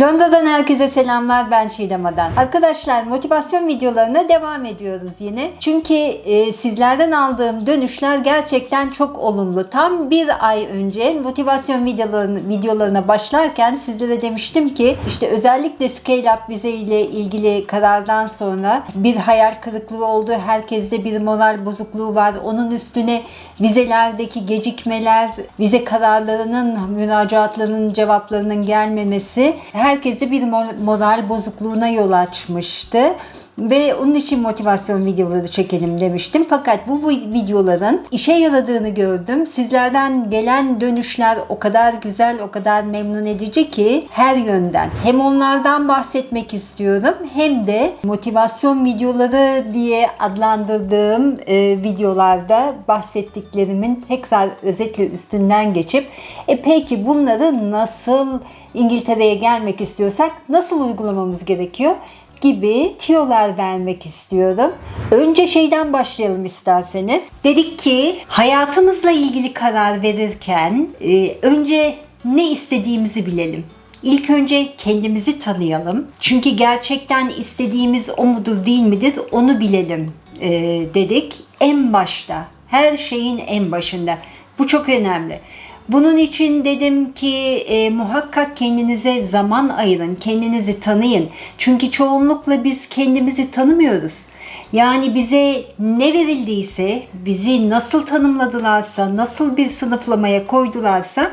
Londra'dan herkese selamlar ben Çiğdem Adan. Arkadaşlar motivasyon videolarına devam ediyoruz yine. Çünkü e, sizlerden aldığım dönüşler gerçekten çok olumlu. Tam bir ay önce motivasyon videolarına, videolarına başlarken sizlere demiştim ki işte özellikle Scale Up vize ile ilgili karardan sonra bir hayal kırıklığı oldu. Herkeste bir moral bozukluğu var. Onun üstüne vizelerdeki gecikmeler, vize kararlarının, müracaatlarının cevaplarının gelmemesi herkese bir mor- moral bozukluğuna yol açmıştı. Ve onun için motivasyon videoları çekelim demiştim. Fakat bu vi- videoların işe yaradığını gördüm. Sizlerden gelen dönüşler o kadar güzel, o kadar memnun edici ki her yönden. Hem onlardan bahsetmek istiyorum hem de motivasyon videoları diye adlandırdığım e, videolarda bahsettiklerimin tekrar özetle üstünden geçip e peki bunları nasıl İngiltere'ye gelmek istiyorsak nasıl uygulamamız gerekiyor? Gibi tiyolar vermek istiyorum. Önce şeyden başlayalım isterseniz. Dedik ki hayatımızla ilgili karar verirken e, önce ne istediğimizi bilelim. İlk önce kendimizi tanıyalım. Çünkü gerçekten istediğimiz o mudur değil midir onu bilelim e, dedik. En başta, her şeyin en başında. Bu çok önemli. Bunun için dedim ki e, muhakkak kendinize zaman ayırın, kendinizi tanıyın. Çünkü çoğunlukla biz kendimizi tanımıyoruz. Yani bize ne verildiyse, bizi nasıl tanımladılarsa, nasıl bir sınıflamaya koydularsa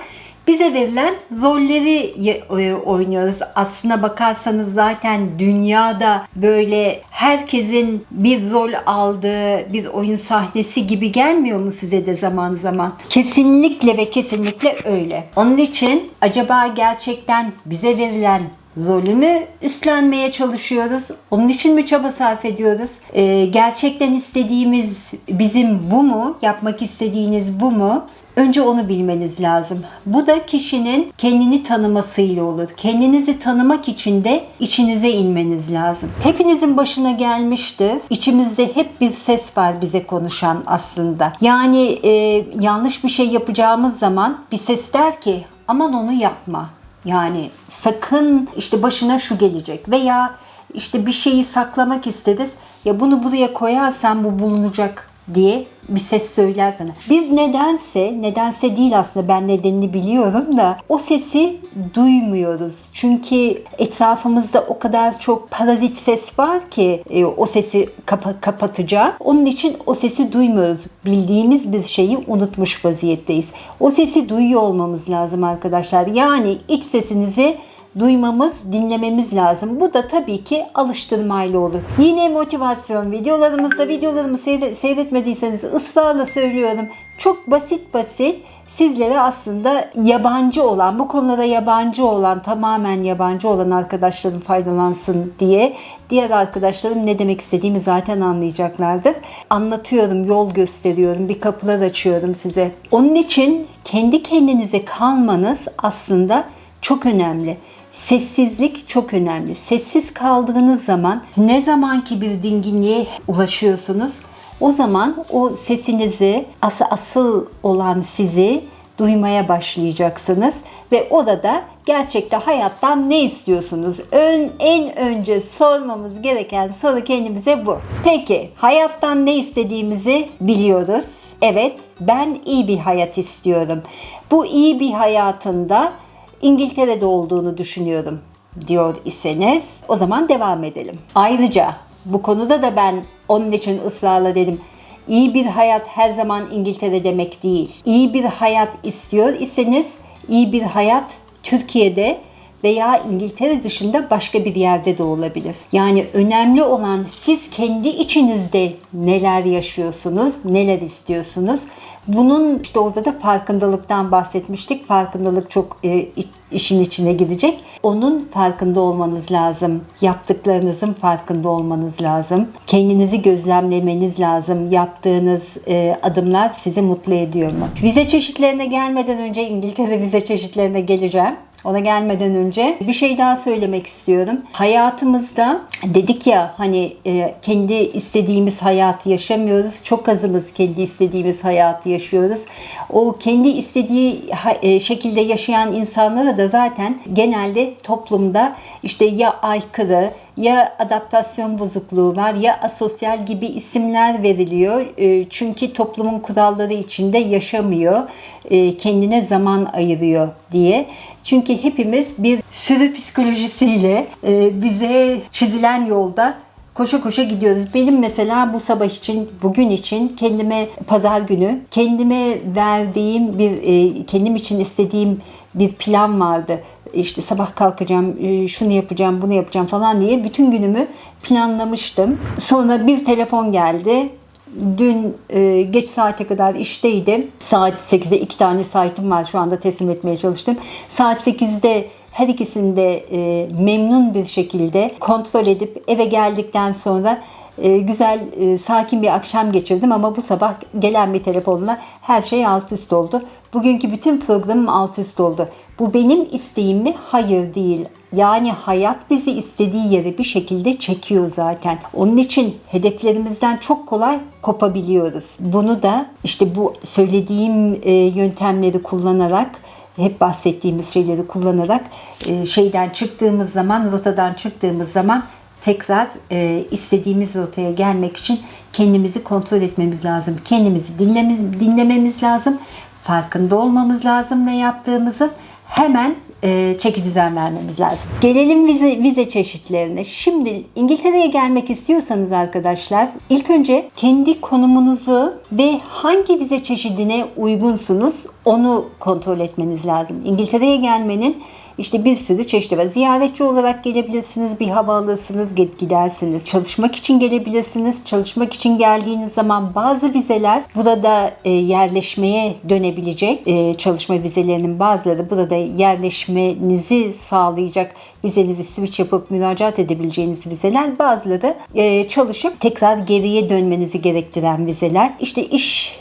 bize verilen rolleri e, oynuyoruz. Aslına bakarsanız zaten dünyada böyle herkesin bir rol aldığı bir oyun sahnesi gibi gelmiyor mu size de zaman zaman? Kesinlikle ve kesinlikle öyle. Onun için acaba gerçekten bize verilen rolü mü üstlenmeye çalışıyoruz? Onun için mi çaba sarf ediyoruz? Ee, gerçekten istediğimiz bizim bu mu? Yapmak istediğiniz bu mu? Önce onu bilmeniz lazım. Bu da kişinin kendini tanımasıyla olur. Kendinizi tanımak için de içinize inmeniz lazım. Hepinizin başına gelmiştir. İçimizde hep bir ses var bize konuşan aslında. Yani e, yanlış bir şey yapacağımız zaman bir ses der ki aman onu yapma. Yani sakın işte başına şu gelecek veya işte bir şeyi saklamak isteriz. Ya bunu buraya koyarsan bu bulunacak diye bir ses söyler sana. Biz nedense, nedense değil aslında ben nedenini biliyorum da o sesi duymuyoruz. Çünkü etrafımızda o kadar çok parazit ses var ki e, o sesi kapa- kapatacak. Onun için o sesi duymuyoruz. Bildiğimiz bir şeyi unutmuş vaziyetteyiz. O sesi duyuyor olmamız lazım arkadaşlar. Yani iç sesinizi duymamız, dinlememiz lazım. Bu da tabii ki alıştırmayla olur. Yine motivasyon videolarımızda videolarımı seyre- seyretmediyseniz ısrarla söylüyorum. Çok basit basit sizlere aslında yabancı olan, bu konulara yabancı olan, tamamen yabancı olan arkadaşlarım faydalansın diye diğer arkadaşlarım ne demek istediğimi zaten anlayacaklardır. Anlatıyorum, yol gösteriyorum, bir kapılar açıyorum size. Onun için kendi kendinize kalmanız aslında çok önemli. Sessizlik çok önemli. Sessiz kaldığınız zaman ne zamanki bir dinginliğe ulaşıyorsunuz o zaman o sesinizi asıl, asıl olan sizi duymaya başlayacaksınız ve orada gerçekte hayattan ne istiyorsunuz? Ön, en önce sormamız gereken soru kendimize bu. Peki hayattan ne istediğimizi biliyoruz. Evet ben iyi bir hayat istiyorum. Bu iyi bir hayatında İngiltere'de olduğunu düşünüyorum diyor iseniz o zaman devam edelim. Ayrıca bu konuda da ben onun için ısrarla dedim. İyi bir hayat her zaman İngiltere demek değil. İyi bir hayat istiyor iseniz iyi bir hayat Türkiye'de veya İngiltere dışında başka bir yerde de olabilir. Yani önemli olan siz kendi içinizde neler yaşıyorsunuz, neler istiyorsunuz. Bunun işte orada da farkındalıktan bahsetmiştik. Farkındalık çok e, işin içine girecek. Onun farkında olmanız lazım. Yaptıklarınızın farkında olmanız lazım. Kendinizi gözlemlemeniz lazım. Yaptığınız e, adımlar sizi mutlu ediyor mu? Vize çeşitlerine gelmeden önce İngiltere vize çeşitlerine geleceğim. Ona gelmeden önce bir şey daha söylemek istiyorum. Hayatımızda dedik ya hani e, kendi istediğimiz hayatı yaşamıyoruz. Çok azımız kendi istediğimiz hayatı yaşıyoruz. O kendi istediği e, şekilde yaşayan insanlara da zaten genelde toplumda işte ya aykırı ya adaptasyon bozukluğu var ya asosyal gibi isimler veriliyor. E, Çünkü toplumun kuralları içinde yaşamıyor. E, Kendine zaman ayırıyor diye. Çünkü hepimiz bir sürü psikolojisiyle e, bize çizilen yolda koşa koşa gidiyoruz. Benim mesela bu sabah için, bugün için kendime pazar günü kendime verdiğim bir e, kendim için istediğim bir plan vardı. İşte sabah kalkacağım, e, şunu yapacağım, bunu yapacağım falan diye bütün günümü planlamıştım. Sonra bir telefon geldi. Dün e, geç saate kadar işteydim. Saat 8'de iki tane saatim var şu anda teslim etmeye çalıştım. Saat 8'de her ikisini de e, memnun bir şekilde kontrol edip eve geldikten sonra e, güzel, e, sakin bir akşam geçirdim ama bu sabah gelen bir telefonla her şey alt üst oldu. Bugünkü bütün programım alt üst oldu. Bu benim isteğim mi? Hayır değil. Yani hayat bizi istediği yere bir şekilde çekiyor zaten. Onun için hedeflerimizden çok kolay kopabiliyoruz. Bunu da işte bu söylediğim e, yöntemleri kullanarak hep bahsettiğimiz şeyleri kullanarak şeyden çıktığımız zaman, rotadan çıktığımız zaman tekrar e, istediğimiz rotaya gelmek için kendimizi kontrol etmemiz lazım. Kendimizi dinlememiz, dinlememiz lazım. Farkında olmamız lazım ne yaptığımızın. Hemen e, çeki düzen vermemiz lazım. Gelelim vize, vize çeşitlerine. Şimdi İngiltere'ye gelmek istiyorsanız arkadaşlar ilk önce kendi konumunuzu ve hangi vize çeşidine uygunsunuz onu kontrol etmeniz lazım. İngiltere'ye gelmenin işte bir sürü çeşidi var. Ziyaretçi olarak gelebilirsiniz, bir hava alırsınız, gidersiniz. Çalışmak için gelebilirsiniz. Çalışmak için geldiğiniz zaman bazı vizeler burada e, yerleşmeye dönebilecek. E, çalışma vizelerinin bazıları burada yerleşmenizi sağlayacak vizenizi switch yapıp müracaat edebileceğiniz vizeler. Bazıları e, çalışıp tekrar geriye dönmenizi gerektiren vizeler. İşte iş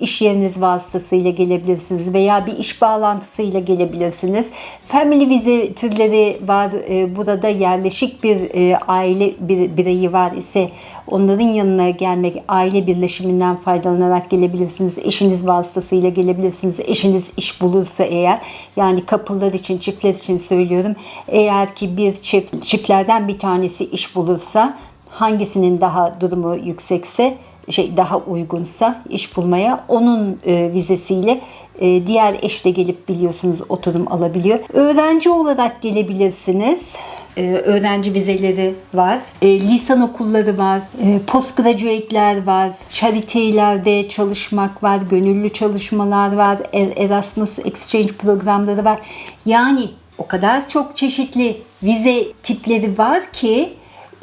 iş yeriniz vasıtasıyla gelebilirsiniz veya bir iş bağlantısıyla gelebilirsiniz. Family vize türleri var. E, burada yerleşik bir e, aile bir bireyi var ise onların yanına gelmek, aile birleşiminden faydalanarak gelebilirsiniz. Eşiniz vasıtasıyla gelebilirsiniz. Eşiniz iş bulursa eğer yani kapılar için, çiftler için söylüyorum. Eğer ki bir çift, çiftlerden bir tanesi iş bulursa hangisinin daha durumu yüksekse şey daha uygunsa iş bulmaya onun e, vizesiyle e, diğer eş de gelip biliyorsunuz oturum alabiliyor. Öğrenci olarak gelebilirsiniz. E, öğrenci vizeleri var. E, lisan okulları var. E, postgraduate'ler var. Charity'lerde çalışmak var. Gönüllü çalışmalar var. Er- Erasmus Exchange programları var. Yani o kadar çok çeşitli vize tipleri var ki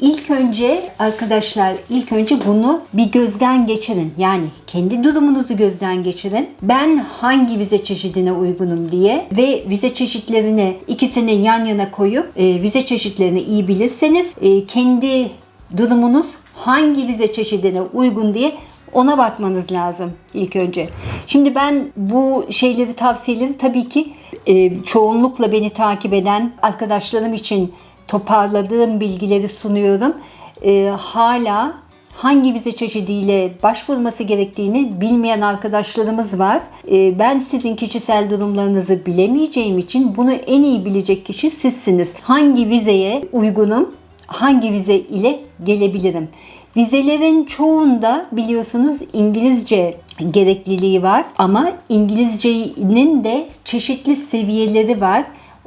İlk önce arkadaşlar ilk önce bunu bir gözden geçirin. Yani kendi durumunuzu gözden geçirin. Ben hangi vize çeşidine uygunum diye ve vize çeşitlerini ikisini yan yana koyup e, vize çeşitlerini iyi bilirseniz e, kendi durumunuz hangi vize çeşidine uygun diye ona bakmanız lazım ilk önce. Şimdi ben bu şeyleri tavsiyeleri tabii ki e, çoğunlukla beni takip eden arkadaşlarım için toparladığım bilgileri sunuyorum. E, hala hangi vize çeşidiyle başvurması gerektiğini bilmeyen arkadaşlarımız var. E, ben sizin kişisel durumlarınızı bilemeyeceğim için bunu en iyi bilecek kişi sizsiniz. Hangi vizeye uygunum, hangi vize ile gelebilirim? Vizelerin çoğunda biliyorsunuz İngilizce gerekliliği var ama İngilizcenin de çeşitli seviyeleri var.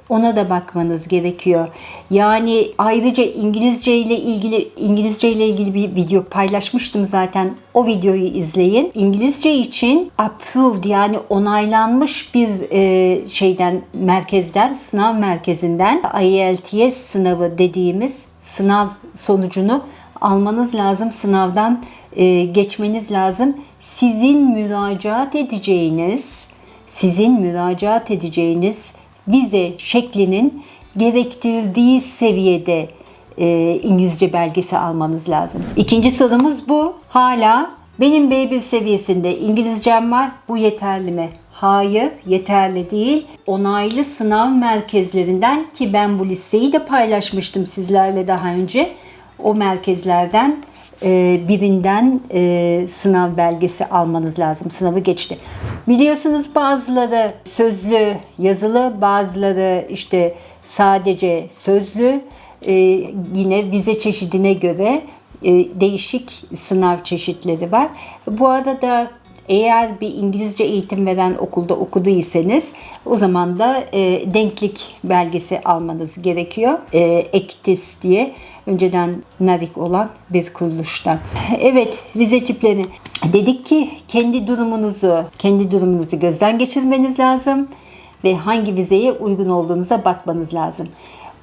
Ona da bakmanız gerekiyor. Yani ayrıca İngilizce ile ilgili İngilizce ile ilgili bir video paylaşmıştım zaten. O videoyu izleyin. İngilizce için approved yani onaylanmış bir e, şeyden merkezden, sınav merkezinden IELTS sınavı dediğimiz sınav sonucunu almanız lazım. Sınavdan e, geçmeniz lazım. Sizin müracaat edeceğiniz, sizin müracaat edeceğiniz vize şeklinin gerektirdiği seviyede e, İngilizce belgesi almanız lazım. İkinci sorumuz bu. Hala benim B1 seviyesinde İngilizcem var. Bu yeterli mi? Hayır, yeterli değil. Onaylı sınav merkezlerinden ki ben bu listeyi de paylaşmıştım sizlerle daha önce. O merkezlerden birinden e, sınav belgesi almanız lazım. Sınavı geçti. Biliyorsunuz bazıları sözlü, yazılı, bazıları işte sadece sözlü. E, yine vize çeşidine göre e, değişik sınav çeşitleri var. Bu arada eğer bir İngilizce eğitim veren okulda okuduysanız o zaman da e, denklik belgesi almanız gerekiyor. E, EKTİS diye önceden NARIK olan bir kuruluştan. Evet vize tipleri. Dedik ki kendi durumunuzu, kendi durumunuzu gözden geçirmeniz lazım ve hangi vizeye uygun olduğunuza bakmanız lazım.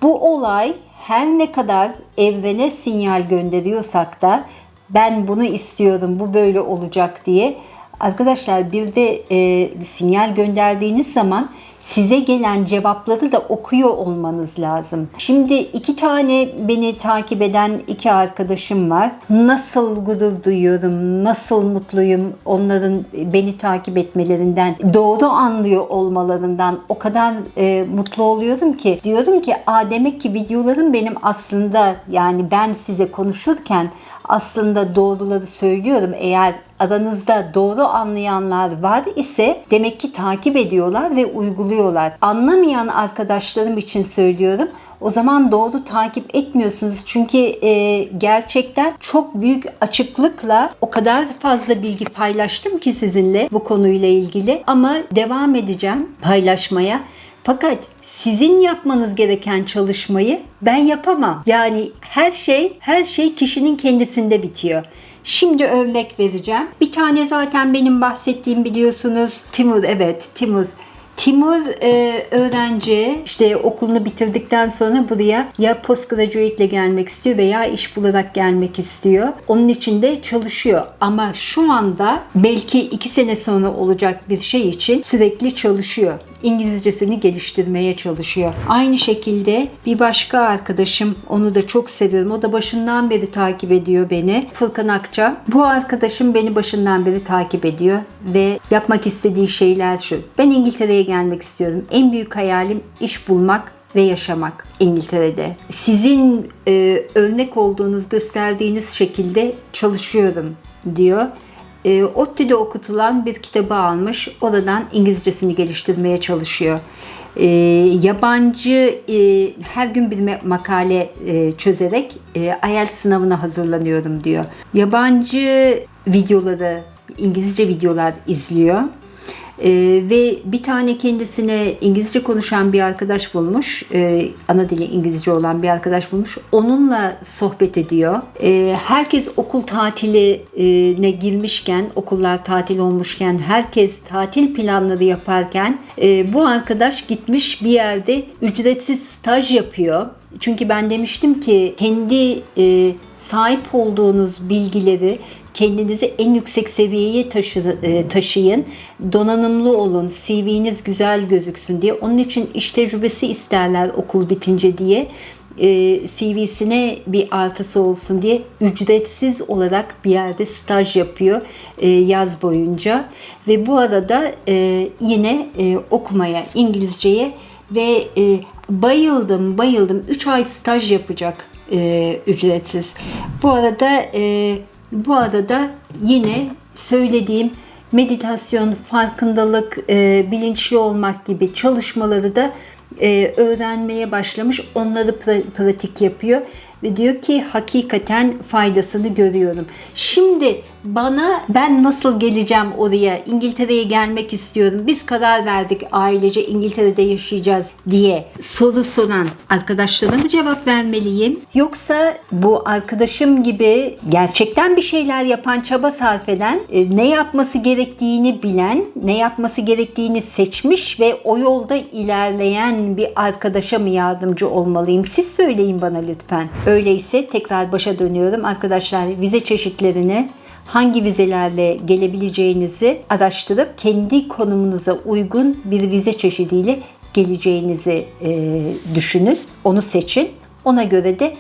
Bu olay her ne kadar evrene sinyal gönderiyorsak da ben bunu istiyorum, bu böyle olacak diye arkadaşlar bir de e, sinyal gönderdiğiniz zaman size gelen cevapları da okuyor olmanız lazım. Şimdi iki tane beni takip eden iki arkadaşım var. Nasıl gurur duyuyorum, nasıl mutluyum onların beni takip etmelerinden, doğru anlıyor olmalarından o kadar e, mutlu oluyorum ki. Diyorum ki Aa, demek ki videolarım benim aslında yani ben size konuşurken aslında doğruları söylüyorum. Eğer aranızda doğru anlayanlar var ise demek ki takip ediyorlar ve uyguluyorlar. Anlamayan arkadaşlarım için söylüyorum. O zaman doğru takip etmiyorsunuz. Çünkü e, gerçekten çok büyük açıklıkla o kadar fazla bilgi paylaştım ki sizinle bu konuyla ilgili. Ama devam edeceğim paylaşmaya. Fakat sizin yapmanız gereken çalışmayı ben yapamam. Yani her şey her şey kişinin kendisinde bitiyor. Şimdi örnek vereceğim. Bir tane zaten benim bahsettiğim biliyorsunuz. Timur evet Timur. Timur e, öğrenci işte okulunu bitirdikten sonra buraya ya postgraduate ile gelmek istiyor veya iş bularak gelmek istiyor. Onun için de çalışıyor. Ama şu anda belki iki sene sonra olacak bir şey için sürekli çalışıyor. İngilizcesini geliştirmeye çalışıyor. Aynı şekilde bir başka arkadaşım onu da çok seviyorum. O da başından beri takip ediyor beni. Furkan Akça. Bu arkadaşım beni başından beri takip ediyor ve yapmak istediği şeyler şu. Ben İngiltere'ye gelmek istiyorum. En büyük hayalim iş bulmak ve yaşamak İngiltere'de. Sizin e, örnek olduğunuz, gösterdiğiniz şekilde çalışıyorum diyor e, ODTÜ'de okutulan bir kitabı almış. Oradan İngilizcesini geliştirmeye çalışıyor. E, yabancı e, her gün bir makale e, çözerek e, IELTS sınavına hazırlanıyorum diyor. Yabancı videoları, İngilizce videolar izliyor. Ee, ve bir tane kendisine İngilizce konuşan bir arkadaş bulmuş. Ee, ana dili İngilizce olan bir arkadaş bulmuş. Onunla sohbet ediyor. Ee, herkes okul tatiline girmişken, okullar tatil olmuşken, herkes tatil planları yaparken e, bu arkadaş gitmiş bir yerde ücretsiz staj yapıyor. Çünkü ben demiştim ki kendi e, sahip olduğunuz bilgileri kendinizi en yüksek seviyeye taşı, e, taşıyın. Donanımlı olun. CV'niz güzel gözüksün diye. Onun için iş tecrübesi isterler okul bitince diye. E, CV'sine bir artısı olsun diye ücretsiz olarak bir yerde staj yapıyor e, yaz boyunca. Ve bu arada yine okumaya, İngilizceye ve bayıldım bayıldım 3 ay staj yapacak ücretsiz. Bu arada bu arada yine söylediğim meditasyon, farkındalık, e, bilinçli olmak gibi çalışmaları da e, öğrenmeye başlamış. Onları pra- pratik yapıyor ve diyor ki hakikaten faydasını görüyorum. Şimdi bana ben nasıl geleceğim oraya İngiltere'ye gelmek istiyorum biz karar verdik ailece İngiltere'de yaşayacağız diye soru soran arkadaşlara mı cevap vermeliyim? Yoksa bu arkadaşım gibi gerçekten bir şeyler yapan çaba sarf eden e, ne yapması gerektiğini bilen ne yapması gerektiğini seçmiş ve o yolda ilerleyen bir arkadaşa mı yardımcı olmalıyım? Siz söyleyin bana lütfen. Öyleyse tekrar başa dönüyorum. Arkadaşlar vize çeşitlerini hangi vizelerle gelebileceğinizi araştırıp kendi konumunuza uygun bir vize çeşidiyle geleceğinizi e, düşünün. Onu seçin. Ona göre de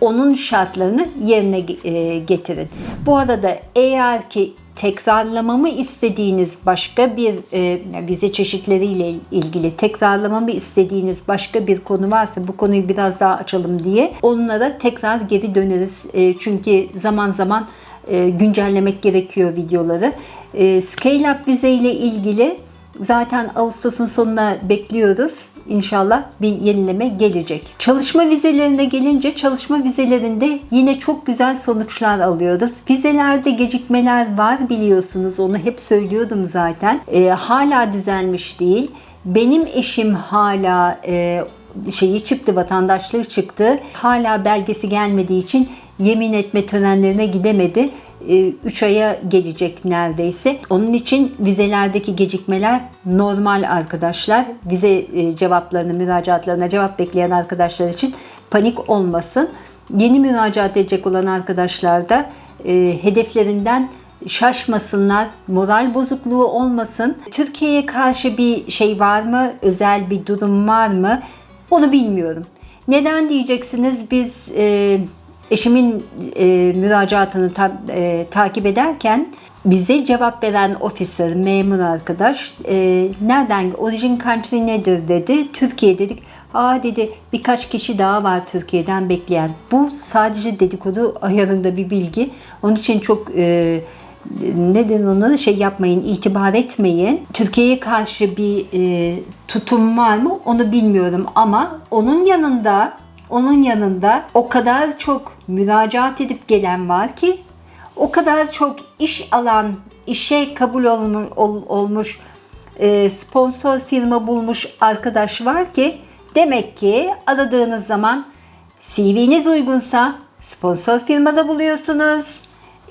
onun şartlarını yerine e, getirin. Bu arada eğer ki tekrarlamamı istediğiniz başka bir e, vize çeşitleriyle ilgili tekrarlamamı istediğiniz başka bir konu varsa bu konuyu biraz daha açalım diye onlara tekrar geri döneriz. E, çünkü zaman zaman e, güncellemek gerekiyor videoları. E, Scale Up vize ile ilgili zaten Ağustos'un sonuna bekliyoruz. İnşallah bir yenileme gelecek. Çalışma vizelerine gelince çalışma vizelerinde yine çok güzel sonuçlar alıyoruz. Vizelerde gecikmeler var biliyorsunuz. Onu hep söylüyordum zaten. E, hala düzelmiş değil. Benim eşim hala e, şeyi çıktı, vatandaşlığı çıktı. Hala belgesi gelmediği için yemin etme törenlerine gidemedi. 3 aya gelecek neredeyse. Onun için vizelerdeki gecikmeler normal arkadaşlar. Vize e, cevaplarını, müracaatlarına cevap bekleyen arkadaşlar için panik olmasın. Yeni müracaat edecek olan arkadaşlar da e, hedeflerinden şaşmasınlar, moral bozukluğu olmasın. Türkiye'ye karşı bir şey var mı? Özel bir durum var mı? Onu bilmiyorum. Neden diyeceksiniz? Biz e, eşimin e, müracaatını ta, e, takip ederken bize cevap veren officer, memur arkadaş e, nereden, origin country nedir dedi. Türkiye dedik. Aa dedi birkaç kişi daha var Türkiye'den bekleyen. Bu sadece dedikodu ayarında bir bilgi. Onun için çok e, neden onu şey yapmayın, itibar etmeyin. Türkiye'ye karşı bir e, tutum var mı onu bilmiyorum ama onun yanında onun yanında o kadar çok müracaat edip gelen var ki o kadar çok iş alan, işe kabul olmuş, ol, olmuş e, sponsor firma bulmuş arkadaş var ki demek ki aradığınız zaman CV'niz uygunsa sponsor firmada buluyorsunuz,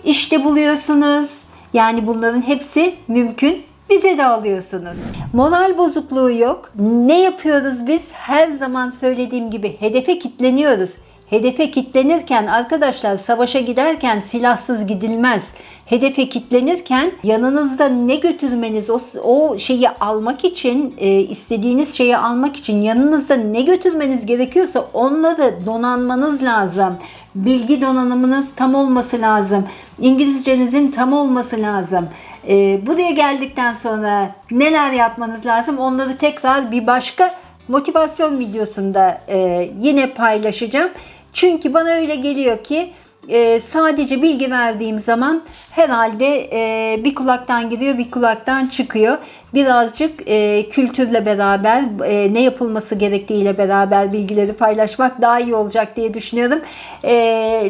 işte buluyorsunuz. Yani bunların hepsi mümkün bize de alıyorsunuz. Moral bozukluğu yok. Ne yapıyoruz biz? Her zaman söylediğim gibi hedefe kitleniyoruz. Hedefe kitlenirken arkadaşlar savaşa giderken silahsız gidilmez. Hedefe kitlenirken yanınızda ne götürmeniz o, o şeyi almak için e, istediğiniz şeyi almak için yanınızda ne götürmeniz gerekiyorsa onları donanmanız lazım. Bilgi donanımınız tam olması lazım. İngilizcenizin tam olması lazım. E, buraya geldikten sonra neler yapmanız lazım onları tekrar bir başka motivasyon videosunda e, yine paylaşacağım. Çünkü bana öyle geliyor ki e, sadece bilgi verdiğim zaman herhalde e, bir kulaktan giriyor bir kulaktan çıkıyor. Birazcık e, kültürle beraber e, ne yapılması gerektiğiyle beraber bilgileri paylaşmak daha iyi olacak diye düşünüyorum. E,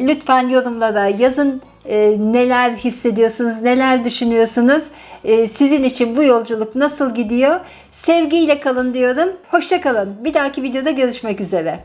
lütfen yorumlara yazın e, neler hissediyorsunuz, neler düşünüyorsunuz. E, sizin için bu yolculuk nasıl gidiyor? Sevgiyle kalın diyorum. Hoşça kalın. Bir dahaki videoda görüşmek üzere.